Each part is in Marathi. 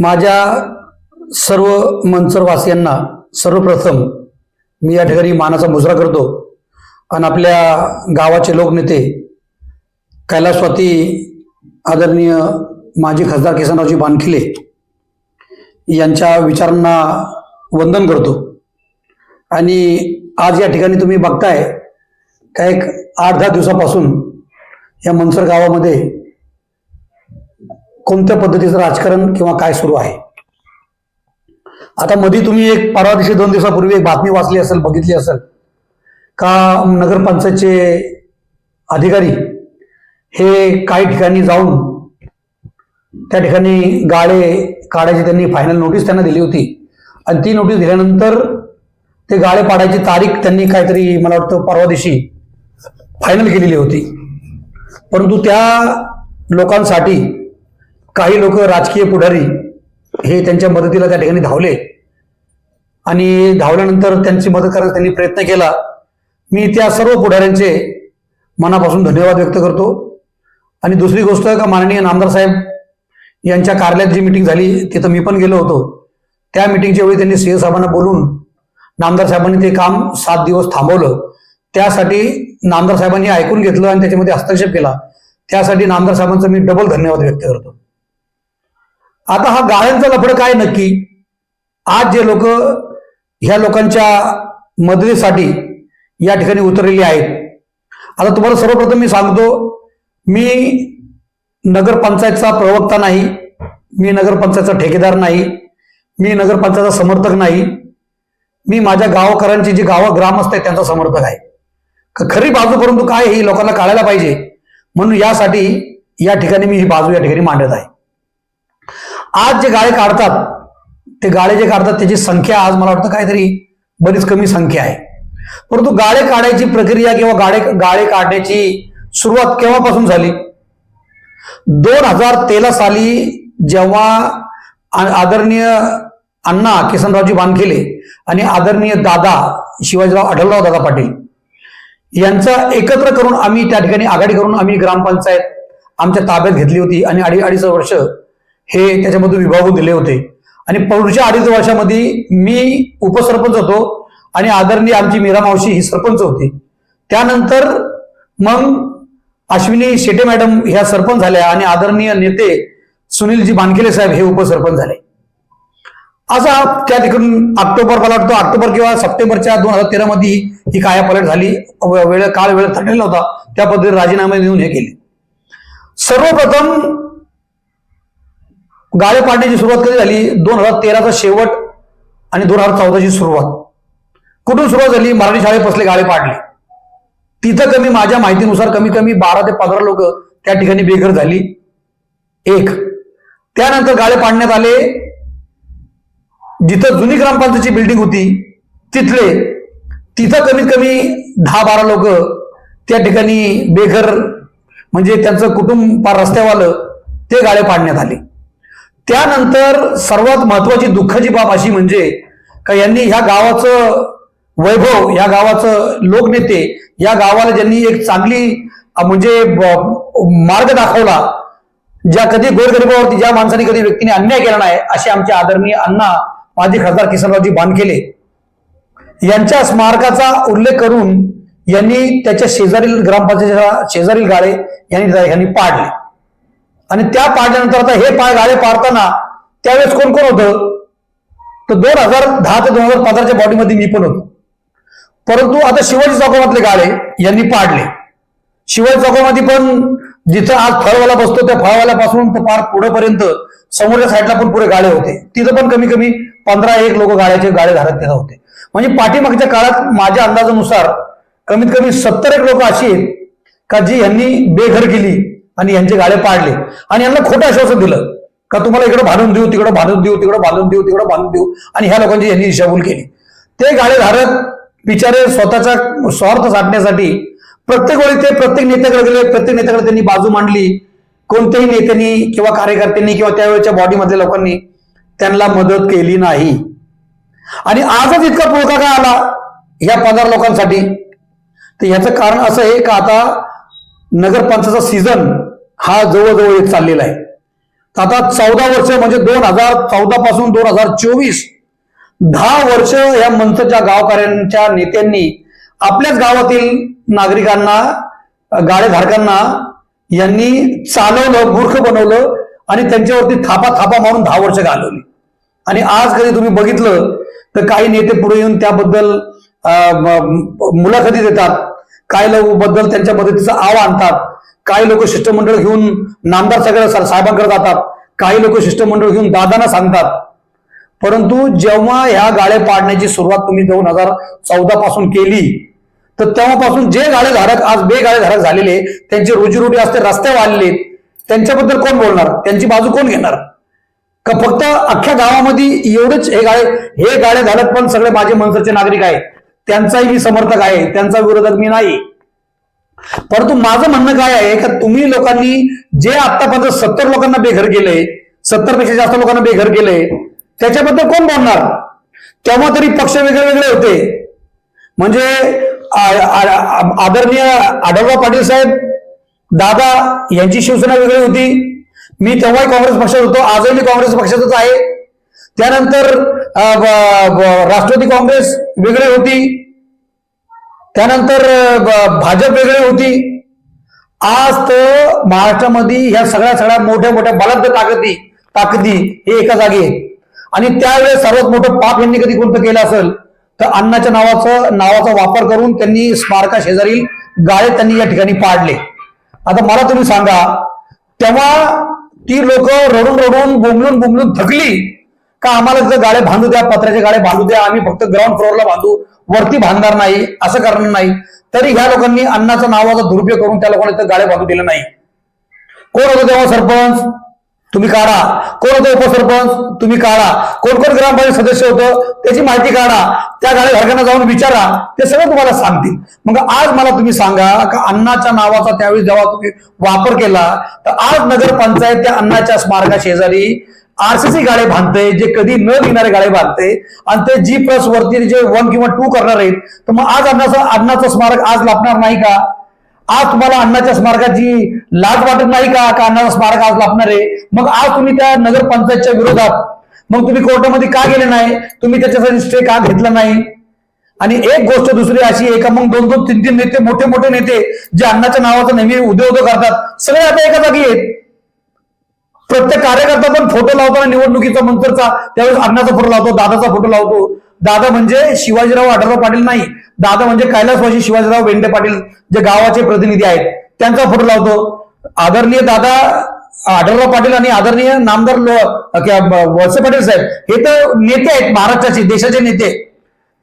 माझ्या सर्व मंचरवासियांना सर्वप्रथम मी या ठिकाणी मानाचा मुजरा करतो आणि आपल्या गावाचे लोकनेते कैलासवाती आदरणीय माजी खासदार किसनरावजी बानखिले यांच्या विचारांना वंदन करतो. आणि आज या ठिकाणी तुम्ही बघताय का एक आठ दहा दिवसापासून या मनसर गावामध्ये कोणत्या पद्धतीचं राजकारण किंवा काय सुरू आहे? आता मध्ये तुम्ही एक परवा दिवशी दोन दिवसापूर्वी एक बातमी वाचली असेल बघितली असेल का नगरपंचायतचे अधिकारी हे काही ठिकाणी जाऊन त्या ठिकाणी गाळे काढायची त्यांनी फायनल नोटीस त्यांना दिली होती. आणि ती नोटीस दिल्यानंतर ते गाळे पाडायची तारीख त्यांनी काहीतरी मला वाटतं परवा दिवशी फायनल केलेली होती. परंतु त्या लोकांसाठी काही लोक राजकीय पुढारी हे त्यांच्या मदतीला त्या ठिकाणी धावले. आणि धावल्यानंतर त्यांची मदत करायचा त्यांनी प्रयत्न केला. मी त्या सर्व पुढाऱ्यांचे मनापासून धन्यवाद व्यक्त करतो. आणि दुसरी गोष्ट का माननीय नामदार साहेब यांच्या कार्यालयात जी मिटिंग झाली तिथं मी पण गेलो होतो. त्या मिटिंगच्या वेळी त्यांनी सीए साहेबांना बोलून नामदार साहेबांनी ते काम सात दिवस थांबवलं. त्यासाठी नामदार साहेबांनी ऐकून घेतलं आणि त्याच्यामध्ये हस्तक्षेप केला. त्यासाठी नामदार साहेबांचा मी डबल धन्यवाद व्यक्त करतो. आता हा गाळ्यांचा लफड काय नक्की? आज जे लोक ह्या लोकांच्या मदतीसाठी या ठिकाणी उतरलेली आहेत. आता तुम्हाला सर्वप्रथम मी सांगतो मी नगरपंचायतचा प्रवक्ता नाही मी नगरपंचायतचा ठेकेदार नाही मी नगरपंचायतचा समर्थक नाही मी माझ्या गावकऱ्यांची जी गाव ग्रामस्थ आहेत त्यांचा समर्थक आहे. खरी बाजू परंतु काय ही लोकांना काढायला पाहिजे. म्हणून यासाठी या ठिकाणी मी ही बाजू या ठिकाणी मांडत आहे. आज जे गाळे काढतात ते गाळे जे काढतात त्याची संख्या आज मला वाटतं काहीतरी बरीच कमी संख्या आहे. परंतु गाळे काढायची प्रक्रिया किंवा गाळे गाळे काढण्याची सुरुवात केव्हापासून झाली? दोन हजार तेरा साली जेव्हा आ- आदरणीय अण्णा किसनरावजी बानखेले आणि आदरणीय दादा शिवाजीराव आढळराव दादा पाटील यांचा एकत्र करून आम्ही त्या ठिकाणी आघाडी करून आम्ही ग्रामपंचायत आमच्या ताब्यात घेतली होती आणि अडी अडीच वर्ष हे त्याच्यामधून विभागून दिले होते. आणि पुढच्या अडीच वर्षामध्ये मी उपसरपंच होतो आणि आदरणीय आमची मीरा मावशी ही सरपंच होती. त्यानंतर मग अश्विनी शेटे मॅडम ह्या सरपंच झाल्या आणि आदरणीय नेते सुनीलजी बानकेले साहेब हे उपसरपंच झाले. असा त्या ठिकाणी ऑक्टोबर मला वाटतो ऑक्टोबर किंवा सप्टेंबरच्या दोन हजार तेरा मध्ये ही कायापालट झाली. वेळ काळ वेळ ठरलेला होता. त्या पद्धतीने राजीनामे देऊन हे केले. सर्वप्रथम गाळे पाडण्याची सुरुवात कधी झाली? दोन हजार तेराचा शेवट आणि दोन हजार चौदाची सुरुवात. कुठून सुरुवात झाली? मराठी शाळेत बसले गाळे पाडले. तिथं कमी माझ्या माहितीनुसार कमी कमी बारा ते पंधरा लोक त्या ठिकाणी बेघर झाली. एक. त्यानंतर गाळे पाडण्यात आले. जिथं जुनी ग्रामपंचायतीची बिल्डिंग होती तिथले. तिथं कमीत कमी दहा बारा लोक त्या ठिकाणी बेघर म्हणजे त्यांचं कुटुंब पार रस्त्यावालं ते गाळे पाडण्यात आले. त्यानंतर सर्वात महत्वाची दुःखाची बाब अशी म्हणजे का यांनी ह्या गावाचं वैभव या गावाचं लोकनेते या गावाला ज्यांनी एक चांगली म्हणजे मार्ग दाखवला ज्या कधी गोरगरिबावरती ज्या माणसाने कधी व्यक्तीने अन्याय केला नाही असे आमचे आदरणीय अण्णा माजी खासदार किसनरावजी बानखेले यांच्या स्मारकाचा उल्लेख करून यांनी त्याच्या शेजारील ग्रामपंचायतीच्या शेजारील गाळे यांनी यांनी पाडले. आणि त्या पाडल्यानंतर आता हे पाय गाळे पाडताना त्यावेळेस कोण कोण होतं? तर दोन हजार दहा ते दोन हजार पंधराच्या बॉडीमध्ये मी पण होतो. परंतु आता शिवाजी चौकामधले गाळे यांनी पाडले. शिवाजी चौकामध्ये पण जिथं आज फळवाला बसतो त्या फळवाल्यापासून तर पार पुढेपर्यंत समोरच्या साईडला पण पुढे गाळे होते. तिथं पण कमी कमी पंधरा एक लोक गाड्याचे गाळे धारक तिथं होते. म्हणजे पाठीमागच्या काळात माझ्या अंदाजानुसार कमीत कमी सत्तर एक लोक अशी आहेत का जी यांनी बेघर केली आणि यांचे गाळे पाडले. आणि यांना खोटं आश्वासन दिलं. का तुम्हाला इकडे बांधून देऊ तिकडे बांधून देऊ तिकडे बांधून देऊ तिकडे बांधून देऊ. आणि ह्या लोकांची यांनी दिशाभूल केली. ते गाळे धारक बिचारे स्वतःचा स्वार्थ साधण्यासाठी प्रत्येक वेळी ते प्रत्येक नेत्याकडे गेले प्रत्येक नेत्याकडे त्यांनी बाजू मांडली. कोणत्याही नेत्यांनी किंवा कार्यकर्त्यांनी किंवा त्यावेळेच्या बॉडीमधल्या लोकांनी त्यांना मदत केली नाही. आणि आजच इतका पुळका का आला ह्या पंधरा लोकांसाठी? तर ह्याचं कारण असं आहे का आता नगरपंचायतचा सीझन हा जवळजवळ येत चाललेला आहे. आता चौदा वर्ष म्हणजे दोन हजार चौदा पासून दोन हजार चोवीस दहा वर्ष या मंचच्या गावकऱ्यांच्या नेत्यांनी आपल्याच गावातील नागरिकांना गाडेधारकांना यांनी चालवलं मूर्ख बनवलं आणि त्यांच्यावरती थापा थापा मारून दहा वर्ष घालवली. आणि आज कधी तुम्ही बघितलं तर काही नेते पुढे येऊन त्याबद्दल अं, मुलाखती देतात. काही लोक बद्दल त्यांच्या मदतीचा आव आणतात. काही लोक शिष्टमंडळ घेऊन नामदार सगळ्या सा- साहेबांकडे जातात. काही लोक शिष्टमंडळ घेऊन दादांना सांगतात. परंतु जेव्हा ह्या गाड्या पाडण्याची सुरुवात तुम्ही दोन हजार चौदा पासून केली तर तेव्हापासून जे गाळेधारक आज बेगाळेधारक झालेले त्यांची रोजीरोटी असते रस्ते वाढले त्यांच्याबद्दल कोण बोलणार? त्यांची बाजू कोण घेणार? का फक्त अख्ख्या गावामध्ये एवढेच हे गाळे हे गाळे धारक पण सगळे माझे मनसरचे नागरिक आहेत. त्यांचाही मी समर्थक आहे. त्यांचा विरोधक मी नाही. परंतु माझं म्हणणं काय आहे का तुम्ही लोकांनी जे आतापर्यंत सत्तर लोकांना बेघर केलंय सत्तरपेक्षा जास्त लोकांना बेघर केलंय त्याच्याबद्दल कोण बोलणार? तेव्हा तरी पक्ष वेगळे वेगळे होते. म्हणजे आदरणीय आढळराव पाटील साहेब दादा यांची शिवसेना वेगळी होती. मी तेव्हाही काँग्रेस पक्षात होतो आजही मी काँग्रेस पक्षातच आहे. त्यानंतर राष्ट्रवादी काँग्रेस वेगळी होती. त्यानंतर भाजप वेगळी होती. आज तर महाराष्ट्रामध्ये ह्या सगळ्या सगळ्या मोठ्या मोठ्या बलाढ्य ताकदी ताकदी हे एका जागी आहे आणि त्यावेळेस सर्वात मोठं पाप यांनी कधी कोणतं केलं असेल तर अण्णाच्या नावाचं नावाचा वापर करून त्यांनी स्मारका शेजारील गाळे त्यांनी या ठिकाणी पाडले. आता मला तुम्ही सांगा तेव्हा ती लोक रडून रडून बुंबलून बोंबलून थकली का आम्हाला जर गाळे बांधू द्या पत्र्याचे गाळे बांधू द्या आम्ही फक्त ग्राउंड फ्लोअरला बांधू वरती बांधणार नाही असं करणार नाही. तरी ह्या लोकांनी अन्नाचा नावाचा दुरुपयोग करून त्या लोकांना इथं गाळे बांधू दिले नाही. कोण होतं तेव्हा सरपंच? तुम्ही काढा. कोण होतं उपसरपंच? तुम्ही काढा. कोण कोण ग्रामपंचायत सदस्य होतं? त्याची माहिती काढा. त्या गाड्या जाऊन विचारा. ते सगळं तुम्हाला सांगतील. मग आज मला तुम्ही सांगा का अन्नाच्या नावाचा त्यावेळी जेव्हा तुम्ही वापर केला तर आज नगरपंचायत त्या अन्नाच्या स्मारका शेजारी आरसीसी गाळे बांधते जे कधी न निघणारे गाळे बांधते आणि ते जी प्लस वरती जे वन किंवा टू करणार आहेत तर मग आज अण्णाचं अण्णाचं स्मारक आज लाभणार नाही का? आज तुम्हाला अण्णाच्या स्मारकाची लाज वाटत नाही का का अण्णाचं स्मारक आज लाभणार आहे? मग आज तुम्ही त्या नगरपंचायतच्या विरोधात मग तुम्ही कोर्टामध्ये का गेले नाही? तुम्ही त्याच्यासाठी स्टे का घेतला नाही? आणि एक गोष्ट दुसरी अशी आहे का मग दोन दोन तीन तीन नेते मोठे मोठे नेते जे अण्णाच्या नावाचा नेहमी उद्योग उद्योग करतात सगळे आता एका जागी आहेत. प्रत्येक कार्यकर्ता पण फोटो लावताना निवडणुकीचा मंत्रचा त्यावेळेस अण्णाचा फोटो लावतो दादाचा फोटो लावतो. दादा म्हणजे शिवाजीराव आढळराव पाटील नाही. दादा म्हणजे कैलासवासी शिवाजीराव वेंडे पाटील जे गावाचे प्रतिनिधी आहेत त्यांचा फोटो लावतो. आदरणीय दादा आढळराव पाटील आणि आदरणीय नामदार वळसे पाटील साहेब हे तर नेते आहेत महाराष्ट्राचे देशाचे नेते.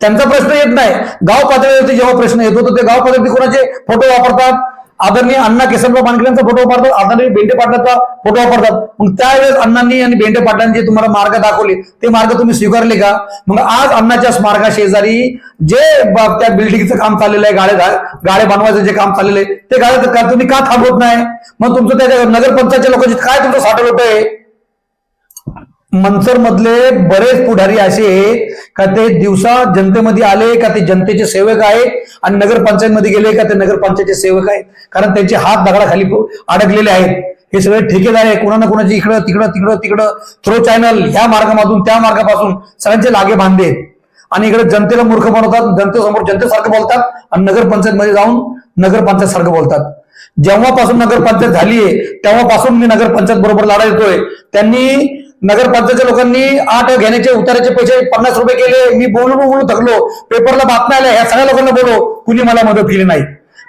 त्यांचा प्रश्न येत नाही. गाव पातळीवरती जेव्हा प्रश्न येतो तर ते गाव पातळीवरती कोणाचे फोटो वापरतात? आदरणीय अण्णा केशवराव पानखरेंचा फोटो वापरतात आदरणीय बेंडे पाटलाचा फोटो वापरतात. मग त्यावेळेस अण्णांनी आणि बेंडे पाटलांनी जे तुम्हाला मार्ग दाखवले ते मार्ग तुम्ही स्वीकारले का? मग आज अण्णाच्या स्मारका शेजारी जे त्या बिल्डिंगचं काम चाललेलं आहे गाळे गाळे बनवायचं जे काम चाललेलं आहे ते गाळे तुम्ही का थांबवत नाही? मग तुमचं त्या नगरपंचायतच्या लोकांची काय तुमचं साठवलं आहे? मनसर मधले बरेच पुढारी असे आहेत का ते दिवसा जनतेमध्ये आले का ते जनतेचे सेवक आहेत आणि नगरपंचायतमध्ये गेले का ते नगरपंचायतचे सेवक आहेत. कारण त्यांचे हात दगडाखाली अडकलेले आहेत. हे सगळे ठेकेदार आहे कोणा ना कोणाची इकडं तिकडं तिकडं तिकडं. थ्रो चॅनल ह्या मार्गामधून त्या मार्गापासून सगळ्यांचे लागे बांधले आणि इकडे जनतेला मूर्ख बनवतात जनतेसमोर जनतेसारखं बोलतात आणि नगरपंचायत मध्ये जाऊन नगरपंचायत सारखं बोलतात. जेव्हापासून नगरपंचायत झालीये तेव्हापासून मी नगरपंचायत बरोबर लढा येतोय त्यांनी नगरपंचायतच्या लोकांनी आठ घेण्याचे उताराचे पैसे पन्नास रुपये केले. मी बोलून बोलून थकलो. पेपरला बातम्या आल्या. ह्या सगळ्या लोकांना बोलो कुणी मला मदत केली नाही.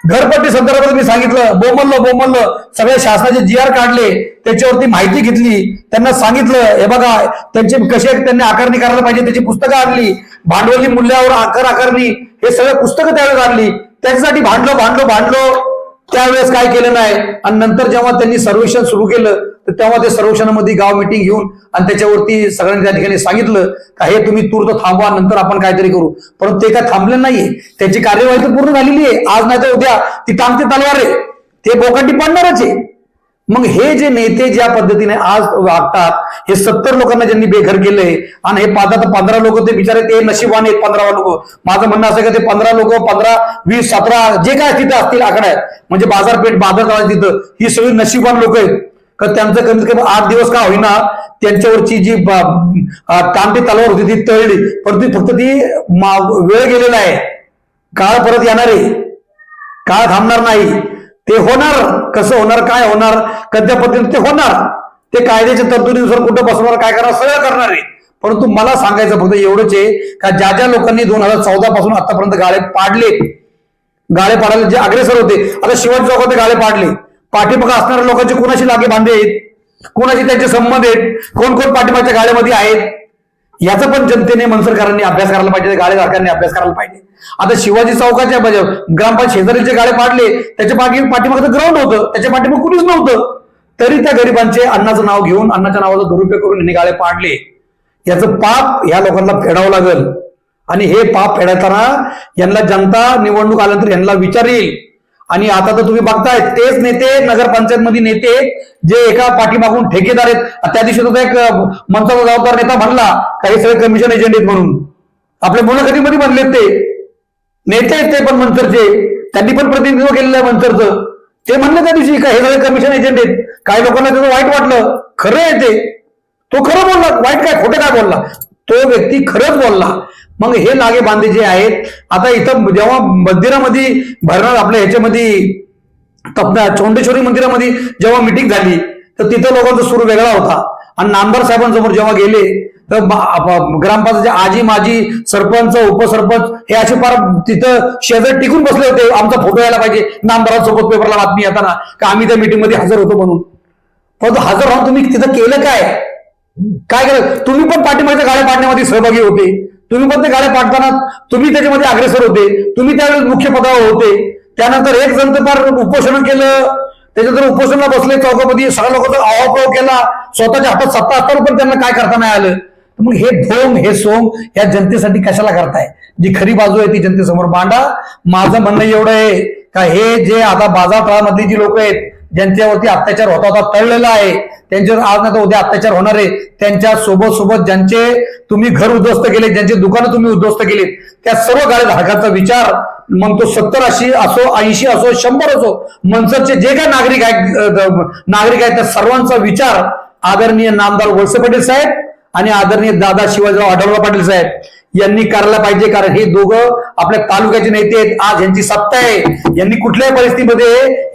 घरपट्टी संदर्भात मी सांगितलं. बोमललं बोमललं. सगळ्या शासनाचे जी आर काढले. त्याच्यावरती माहिती घेतली. त्यांना सांगितलं हे बघा त्यांचे कसे त्यांनी आकारणी करायला पाहिजे. त्याची पुस्तकं आणली. भांडवली मूल्यावर आकार आकारणी. हे सगळं पुस्तकं त्यावेळेस आणली. त्याच्यासाठी भांडलो भांडलो भांडलो. त्यावेळेस काय केलं नाही? आणि नंतर जेव्हा त्यांनी सर्वेक्षण सुरू केलं तर तेव्हा ते सर्वेक्षणामध्ये गाव मिटिंग घेऊन आणि त्याच्यावरती सगळ्यांनी त्या ठिकाणी सांगितलं का हे तुम्ही तूर्त थांबवा नंतर आपण काहीतरी करू. परंतु ते काय थांबले नाहीये. त्यांची कार्यवाही तर पूर्ण झालेली आहे. आज नाही तर उद्या ती टांगते तलवार आहे. ते बोकाटी पडणारच आहे. मग हे जे नेते ज्या पद्धतीने आज वागतात हे सत्तर लोकांना ज्यांनी बेघर केलंय आणि हे पाच पंधरा लोक ते बिचारे ते नशिबान आहेत पंधरा लोक. माझं म्हणणं असं का ते पंधरा लोक पंधरा वीस सतरा जे काय तिथं असतील आकडे म्हणजे बाजारपेठ बाजार तिथं ही सगळी नशिबान लोक आहेत. का त्यांचं कमीत कमी आठ दिवस का होईना त्यांच्यावरची जी ब- तांबडी तलवार होती ती तळली. परंतु फक्त ती मा- वेळ गेलेला आहे काळ परत येणार आहे. काळ थांबणार नाही. ते होणार. कसं होणार काय होणार कोणत्या पद्धतीने ते होणार ते कायद्याच्या तरतुदीनुसार कुठं बसवणार काय करणार सगळं करणार आहे. परंतु मला सांगायचं फक्त एवढंच आहे का ज्या ज्या लोकांनी दोन हजार चौदा पासून आतापर्यंत गाळे पाडले गाळे पाडायला जे अग्रेसर होते आता शिवाजी चौकात गाळे पाडले. पाठीमागं असणाऱ्या लोकांचे कोणाशी लागे बांधे आहेत? कोणाशी त्यांचे संबंध आहेत? कोण कोण पाठीमागच्या गाड्यामध्ये आहेत? याचा पण जनतेने मनसरकरांनी अभ्यास करायला पाहिजे गाळेधारकांनी अभ्यास करायला पाहिजे. आता शिवाजी चौकाच्या म्हणजे ग्रामपंचायत शेजारीचे गाळे पाडले त्याच्या पाठी पाठीमागचं ग्राउंड होतं त्याच्या पाठीमाग कुणीच नव्हतं. तरी त्या गरिबांचे अन्नाचं नाव घेऊन अन्नाच्या नावाचा दुरुपयोग करून यांनी गाळे पाडले. याचं पाप या लोकांना फेडावं लागल. आणि हे पाप फेडताना यांना जनता निवडणूक आल्यानंतर यांना विचारेल. आणि आता तर तुम्ही बघताय तेच नेते नगरपंचायत मध्ये नेते जे एका पाठीमागून ठेकेदार आहेत. त्या दिवशी तो एक मनसाचा जबाबदार नेता म्हणला काही सगळे कमिशन एजंट आहेत म्हणून. आपल्या मुलाखतीमध्ये म्हणलेत ते. नेते आहेत ते पण मंचरचे त्यांनी पण प्रतिनिधित्व केलेलं आहे मंचरचं ते म्हणले त्या दिवशी का हे सगळे कमिशन एजंट आहेत. काही लोकांना त्याचं वाईट वाटलं. खरं आहे ते. तो खरं बोलला. वाईट काय? खोटं काय बोलला? तो व्यक्ती खरंच बोलला. मग हे लागे बांधे जे आहेत आता इथं जेव्हा मंदिरामध्ये भरणार आपल्या ह्याच्यामध्ये तपना चौंडेश्वरी मंदिरामध्ये जेव्हा मिटिंग झाली तर तिथं लोकांचा सूर वेगळा होता. आणि नामदार साहेबांसमोर जेव्हा गेले तर ब- ग्रामपंचायतचे आजी माजी सरपंच उपसरपंच हे असे फार तिथं शेजार टिकून बसले होते. आमचा फोटो यायला पाहिजे. नामदारांसोबत पेपरला बातमी येताना का आम्ही त्या मिटिंगमध्ये मध्ये हजर होतो म्हणून. परंतु हजर राहून तुम्ही तिथं केलं काय? काय केलं? तुम्ही पण पाठीमागच्या गाड्या पाडण्यामध्ये सहभागी होते. तुम्ही पण ते गाड्या पाडताना तुम्ही त्याच्यामध्ये अग्रेसर होते. तुम्ही त्यावेळेस मुख्य पदावर होते. त्यानंतर एक जण तर फार उपोषण केलं. त्याच्यानंतर उपोषणला बसले चौकामध्ये. सगळ्या लोकांचा आवाप्रव केला. स्वतःच्या हातात सत्ता असताना पण त्यांना काय करता नाही आलं. मग हे ढोंग हे सोंग या जनतेसाठी कशाला करताय? जी खरी बाजू आहे ती जनतेसमोर मांडा. माझं म्हणणं एवढं आहे का हे जे आता बाजारतळामधली जी लोक आहेत ज्यांच्यावरती अत्याचार होता होता तळलेला आहे त्यांच्यावर आज नाही तर उद्या अत्याचार होणार आहे. त्यांच्यासोबत सोबत ज्यांचे तुम्ही घर उद्ध्वस्त केले ज्यांचे दुकानं तुम्ही उद्ध्वस्त केले त्या सर्व गाड्या विचार मग तो सत्तर अशी असो ऐंशी असो शंभर असो मनसरचे जे काय नागरिक आहेत नागरिक आहेत त्या सर्वांचा विचार आदरणीय नामदार वळसे पाटील साहेब आणि आदरणीय दादा शिवाजीराव आढळराव पाटील साहेब. यांनी करायला पाहिजे कारण हे दोघं आपल्या तालुक्याचे नेते आहेत. आज यांची सत्ता आहे. यांनी कुठल्याही परिस्थितीमध्ये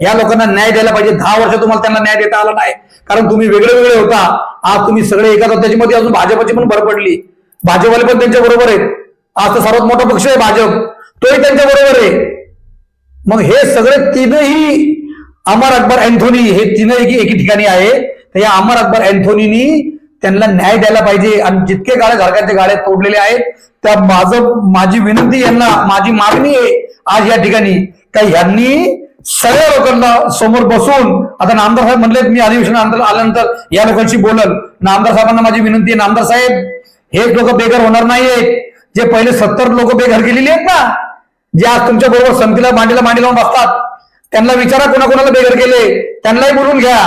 या लोकांना न्याय द्यायला पाहिजे. दहा वर्ष तुम्हाला त्यांना न्याय देता आला नाही. कारण तुम्ही वेगळे वेगळे होता. आज तुम्ही सगळे एकाच आहात. त्याच्यामध्ये अजून भाजपची पण भर पडली. भाजपवाले पण त्यांच्या बरोबर आहेत. आज तर सर्वात मोठा पक्ष आहे भाजप. तोही त्यांच्या बरोबर आहे. मग हे सगळे तीनही अमर अकबर अँथोनी हे तीनही एके ठिकाणी आहे. तर या अमर अकबर अँथोनीनी त्यांना न्याय द्यायला पाहिजे. आणि जितके गाड्या झाडकाचे गाड्या तोडलेले आहेत त्या माझं माझी विनंती यांना माझी मागणी आहे आज या ठिकाणी. का यांनी सगळ्या लोकांना समोर बसून आता नामदार साहेब म्हणलेत मी अधिवेशन आल्यानंतर या लोकांशी बोलल. नामदार साहेबांना माझी विनंती आहे नामदार साहेब हे लोक बेघर होणार नाहीयेत. जे पहिले सत्तर लोक बेघर गेलेली आहेत ना जे आज तुमच्या बरोबर संतीला मांडीला मांडी लावून बसतात. त्यांना विचारा कोणाकोणाला बेघर केले. त्यांनाही बोलून घ्या.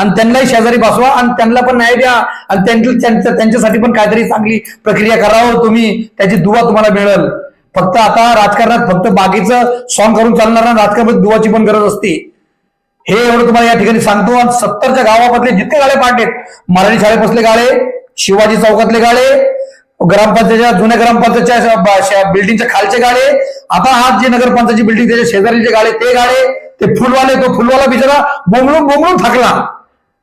आणि त्यांनाही शेजारी बसवा आणि त्यांना पण न्याय द्या. आणि त्यांच्या त्यांच्यासाठी पण काहीतरी चांगली प्रक्रिया करावं तुम्ही. त्याची दुवा तुम्हाला मिळेल. फक्त आता राजकारणात फक्त बाकीचं सॉंग करून चालणार ना राजकारणात दुवाची पण गरज असते. हे एवढं तुम्हाला या ठिकाणी सांगतो. आणि सत्तरच्या गावामधले जितके गाळे पाडलेत मराठी शाळेपासले गाळे शिवाजी चौकातले गाळे ग्रामपंचायतच्या जुन्या ग्रामपंचायतच्या बिल्डिंगच्या खालचे गाळे आता आज जे नगरपंचायतची बिल्डिंग त्याच्या शेजारीचे गाळे ते गाळे ते फुलवाले तो फुलवाला बिचारा बोंबळून बोंबलून थकला.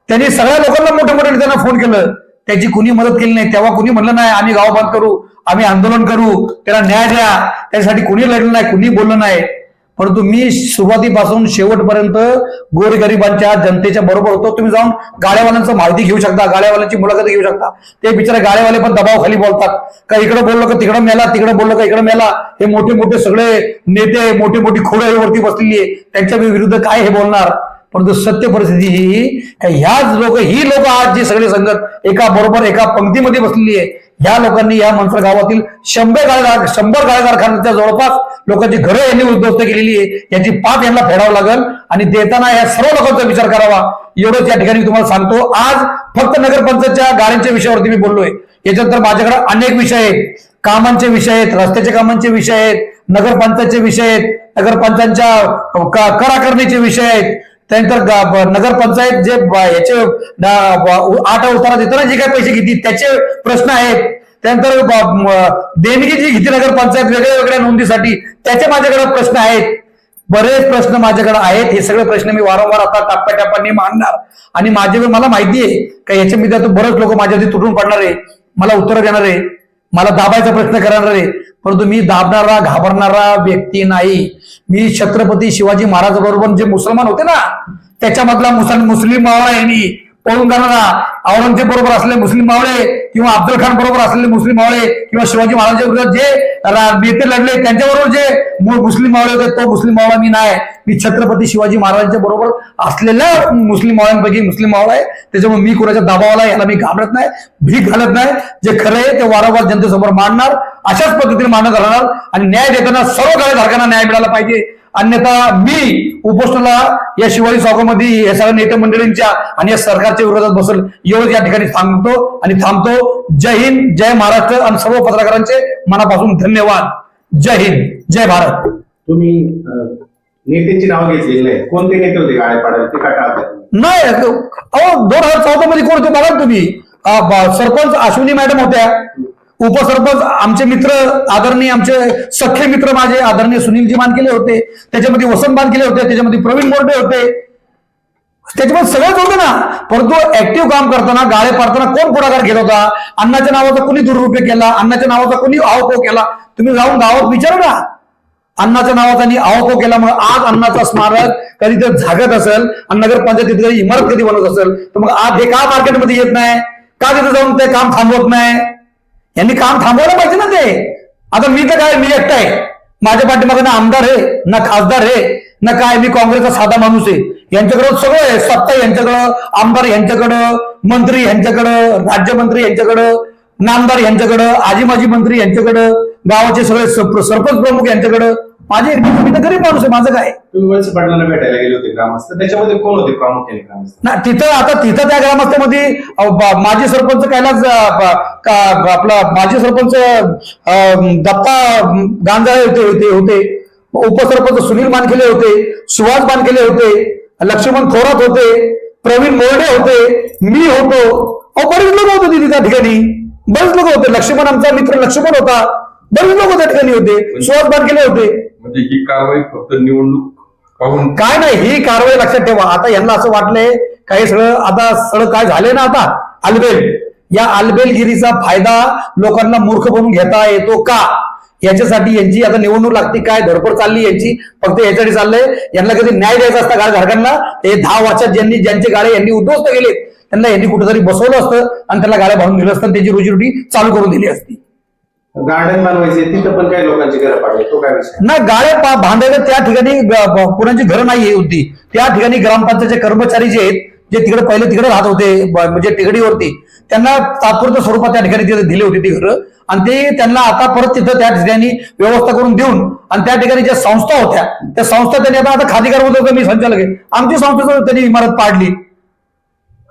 त्यांनी सगळ्या लोकांना मोठ्या मोठ्या नेत्यांना फोन केलं. त्याची कुणी मदत केली नाही. तेव्हा कुणी म्हणलं नाही आम्ही गाव बंद करू आम्ही आंदोलन करू त्याला न्याय द्या त्यासाठी कुणी लढलं नाही कुणी बोललं नाही. परंतु मी सुरुवातीपासून शेवटपर्यंत गोरगरिबांच्या जनतेच्या बरोबर होतो. तुम्ही जाऊन गाड्यावाल्यांचं माहिती घेऊ शकता गाड्यावाल्यांची मुलाखत घेऊ शकता. ते बिचारे गाड्यावाले पण दबावाखाली बोलतात. का इकडे बोललो का तिकडं मेला तिकडे बोललो का इकडे मेला? हे मोठे मोठे सगळे नेते मोठी मोठी खोड्यावरती वरती बसलेली आहे त्यांच्या विरुद्ध काय हे बोलणार? परंतु सत्य परिस्थिती ही ह्याच लोक ही लोक आज जी सगळी संगत एका बरोबर एका पंक्तीमध्ये बसलेली आहे या लोकांनी या मंत्र गावातील शंभर गाळेदार शंभर गाळेदारखान्याच्या जवळपास लोकांची घरं यांनी उद्ध्वस्त केलेली आहे याची पाप यांना फेडावं लागल आणि देताना या सर्व लोकांचा विचार करावा एवढंच या ठिकाणी तुम्हाला सांगतो. आज फक्त नगरपंचायतच्या गाड्यांच्या विषयावरती मी बोललोय. याच्यानंतर माझ्याकडे अनेक विषय आहेत. कामांचे विषय आहेत रस्त्याच्या कामांचे विषय आहेत नगरपंचायतचे विषय आहेत नगरपंचांच्या कराकरणीचे विषय आहेत. त्यानंतर नगरपंचायत जे याचे आठ उतारा देताना जे काही पैसे घेतील त्याचे प्रश्न आहेत. त्यानंतर देणगी जी घेते नगरपंचायत वेगळ्या वेगळ्या नोंदीसाठी त्याचे माझ्याकडे प्रश्न आहेत. बरेच प्रश्न माझ्याकडे आहेत. हे सगळे प्रश्न मी वारंवार आता टप्प्याटप्प्याने मांडणार. आणि माझे मला माहिती आहे का याच्या मी बरेच लोक माझ्यावरती तुटून पडणार आहे. मला उत्तर देणार आहे. मला दाबायचा प्रश्न करणार आहे परंतु मी दाबणारा घाबरणारा व्यक्ती नाही. मी छत्रपती शिवाजी महाराज बरोबर जे मुसलमान होते ना त्याच्यामधला मुसल मुस्लिम मावळा यांनी मी. जाणारा औरंगजेब बरोबर असलेले मुस्लिम मावळे किंवा अफजल खान बरोबर असलेले मुस्लिम मावळे किंवा शिवाजी महाराजांच्या विरोधात जे नेते लढले त्यांच्याबरोबर जे मूळ मुस्लिम मावळे होते तो मुस्लिम मावळा मी नाही. मी छत्रपती शिवाजी महाराजांच्या बरोबर असलेल्या मुस्लिम मावळ्यांपैकी मुस्लिम मावळा आहे. त्याच्यामुळे मी कोणाच्या दबावाला याला मी घाबरत नाही भीक घालत नाही. जे खरं आहे ते वारंवार जनतेसमोर मांडणार अशाच पद्धतीने मांडत राहणार आणि न्याय देताना सर्व धारकांना न्याय मिळाला पाहिजे. अन्यथा मी उपोषणाला या शिवाजी चौकामध्ये या सगळ्या नेते मंडळींच्या आणि या सरकारच्या विरोधात बसल एवढंच या ठिकाणी सांगतो आणि थांबतो. जय हिंद जय महाराष्ट्र आणि सर्व पत्रकारांचे मनापासून धन्यवाद. जय हिंद जय भारत. तुम्ही नेत्यांची नावं घेतलेली नाही कोणते नेते होते गाड्या पाडायला ते का टाळतात? नाही अहो दोन हजार चौदा मध्ये कोण होते बघा ना तुम्ही? सरपंच अश्विनी मॅडम होत्या. उपसरपंच आमचे मित्र आदरणीय आमचे सख्खे मित्र माझे आदरणीय सुनीलजी मानकेले होते त्याच्यामध्ये वसंत मानकेले होते त्याच्यामध्ये प्रवीण मोर्डे होते. त्याच्यामध्ये सगळंच होतं ना. परंतु ऍक्टिव्ह काम करताना गाळे पाडताना कोण पुढाकार घेत होता? अण्णाच्या नावाचा कोणी दुरुपयोग केला? अण्णाच्या नावाचा कोणी आवको केला? तुम्ही जाऊन गावात विचारा ना. अण्णाच्या नावाचा आणि आवको केल्यामुळे आज अण्णाचा स्मारक कधी तर झागत असेल. आणि नगरपंचायतीत कधी इमारत कधी बनवत असेल? तर मग आज हे का मार्केटमध्ये येत नाही? का तिथे जाऊन ते काम थांबवत नाही? यांनी काम थांबवलं पाहिजे ना ते. आता मी तर काय मी एकटा आहे. माझ्या पाठीमागे ना आमदार आहे ना खासदार आहे ना काय मी काँग्रेसचा साधा माणूस आहे. यांच्याकडं सगळं आहे. सत्ता यांच्याकडं आमदार यांच्याकडं मंत्री यांच्याकडं राज्यमंत्री यांच्याकडं नामदार यांच्याकडं आजी माजी मंत्री यांच्याकडं गावाचे सगळे सरपंच प्रमुख यांच्याकडं. माझे मी तर गरीब माणूस आहे माझं काय? तुम्ही पाटलांना भेटायला गेले होते ग्रामस्थ. त्याच्यामध्ये कोण होते प्रामुख्याने ग्रामस्थ? ना तिथं आता तिथं त्या ग्रामस्थामध्ये माजी सरपंच कैलास अ, ब- का- आपला माजी सरपंच दत्ता गांजाळे होते होते होते. उपसरपंच सुनील मानखेले होते सुहास मानखेले होते लक्ष्मण थोरात होते प्रवीण मोरडे होते मी होतो. अहो बरेच लोक होते तिथे त्या ठिकाणी. बरेच लोक होते. लक्ष्मण आमचा मित्र लक्ष्मण होता. बरेच लोक त्या ठिकाणी होते. सुहास मानखेले होते. म्हणजे ही कारवाई फक्त निवडणूक पाहून काय नाही ही कारवाई लक्षात ठेवा. आता यांना असं वाटलंय काही सगळं आता सगळं काय झाले ना आता? अलबेल या अलबेलगिरीचा फायदा लोकांना मूर्ख बनवून घेता येतो का? याच्यासाठी यांची आता निवडणूक लागते. काय धडपड चालली यांची? फक्त याच्यासाठी चाललंय. यांना कधी न्याय द्यायचा असता गाळ झाडकांना? हे दहा वर्षात ज्यांनी ज्यांचे गाळे यांनी उद्ध्वस्त केले त्यांना यांनी कुठेतरी बसवलं असतं आणि त्यांना गाड्या भरून दिलं असतं आणि त्याची रोजीरोटी चालू करून दिली असती. गार्डन बनवायचे तिथं पण काही लोकांची घरं पाडली. तो काय विषय? ना गाळे पा- बांधायला त्या ठिकाणी कुणाची घरं नाही होती त्या ठिकाणी ग्रामपंचायतचे कर्मचारी जे आहेत जे तिकडे पहिले तिकडे राहत होते म्हणजे टेकडीवरती त्यांना तात्पुरत्या स्वरूपात त्या ठिकाणी तिथे दिले होते ती घरं. आणि ते त्यांना आता परत तिथं त्या ठिकाणी व्यवस्था करून देऊन आणि त्या ठिकाणी ज्या संस्था होत्या त्या संस्था त्यांनी आता आता खादी करत होतं मी संचालक आहे? आमची संस्था त्यांनी इमारत पाडली.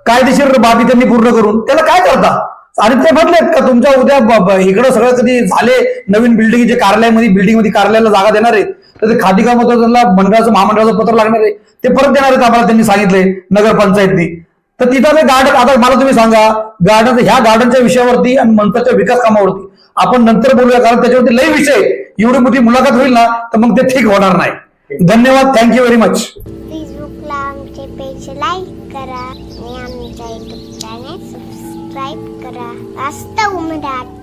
कायदेशीर बाबी त्यांनी पूर्ण करून. त्याला काय करता? आणि ते म्हटले का तुमच्या उद्या इकडं सगळं कधी झाले? नवीन बिल्डिंग जे कार्यालयामध्ये बिल्डिंगमध्ये कार्यालयाला जागा देणार आहेत. तर ते खादी होतं त्यांना मंडळाचं महामंडळाचं पत्र लागणार आहे. ते परत देणार आहेत आम्हाला त्यांनी सांगितले नगरपंचायतनी. तर तिथं ते गार्डन आता मला तुम्ही सांगा गार्डन ह्या गार्डनच्या विषयावरती आणि मंत्राच्या विकास कामावरती आपण नंतर बोलूया कारण त्याच्यावरती लय विषय एवढी मोठी मुलाखत होईल ना तर मग ते ठीक होणार नाही. धन्यवाद थँक्यू व्हेरी मच फेसबुकला आमचे पेज लाईक करा आणि आमच्या युट्यूब चॅनेल सबस्क्राईब करा. वास्तव मराठी